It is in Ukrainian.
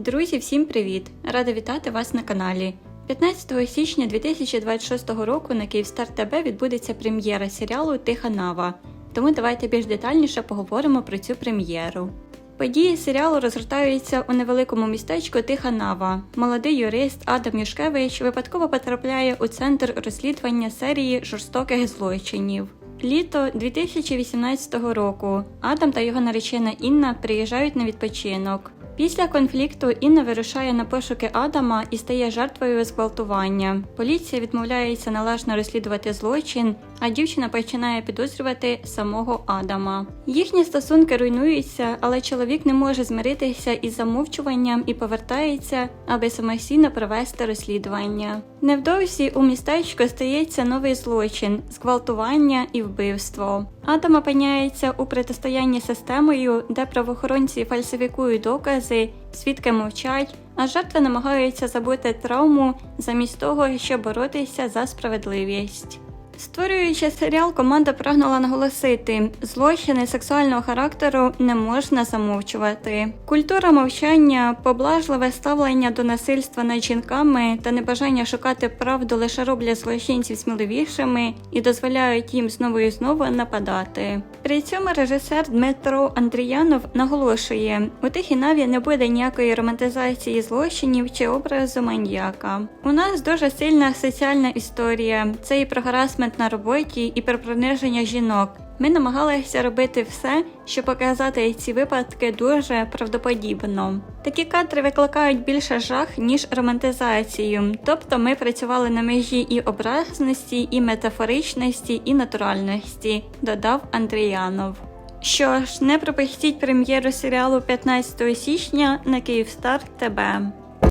Друзі, всім привіт! Рада вітати вас на каналі. 15 січня 2026 року на Київстар ТБ відбудеться прем'єра серіалу Тиха Нава. Тому давайте більш детальніше поговоримо про цю прем'єру. Події серіалу розгортаються у невеликому містечку Тиха Нава. Молодий юрист Адам Юшкевич випадково потрапляє у центр розслідування серії жорстоких злочинів. Літо 2018 року Адам та його наречена Інна приїжджають на відпочинок. Після конфлікту Інна вирушає на пошуки Адама і стає жертвою зґвалтування. Поліція відмовляється належно розслідувати злочин, а дівчина починає підозрювати самого Адама. Їхні стосунки руйнуються, але чоловік не може змиритися із замовчуванням і повертається, аби самостійно провести розслідування. Невдовзі у містечку стається новий злочин зґвалтування і вбивство. Адам опиняється у протистоянні системою, де правоохоронці фальсифікують докази, свідки мовчать, а жертви намагаються забути травму замість того, щоб боротися за справедливість. Створюючи серіал, команда прагнула наголосити, злочини сексуального характеру не можна замовчувати. Культура мовчання, поблажливе ставлення до насильства над жінками та небажання шукати правду лише роблять злочинців сміливішими і дозволяють їм знову і знову нападати. При цьому режисер Дмитро Андріянов наголошує, у тихій наві не буде ніякої романтизації злочинів чи образу маньяка. У нас дуже сильна соціальна історія. Це і про гарасмент на роботі, і про приниження жінок. Ми намагалися робити все, щоб показати ці випадки дуже правдоподібно. Такі кадри викликають більше жах, ніж романтизацію. Тобто ми працювали на межі і образності, і метафоричності, і натуральності, додав Андріянов. Що ж, не пропустіть прем'єру серіалу 15 січня на Київстар ТБ.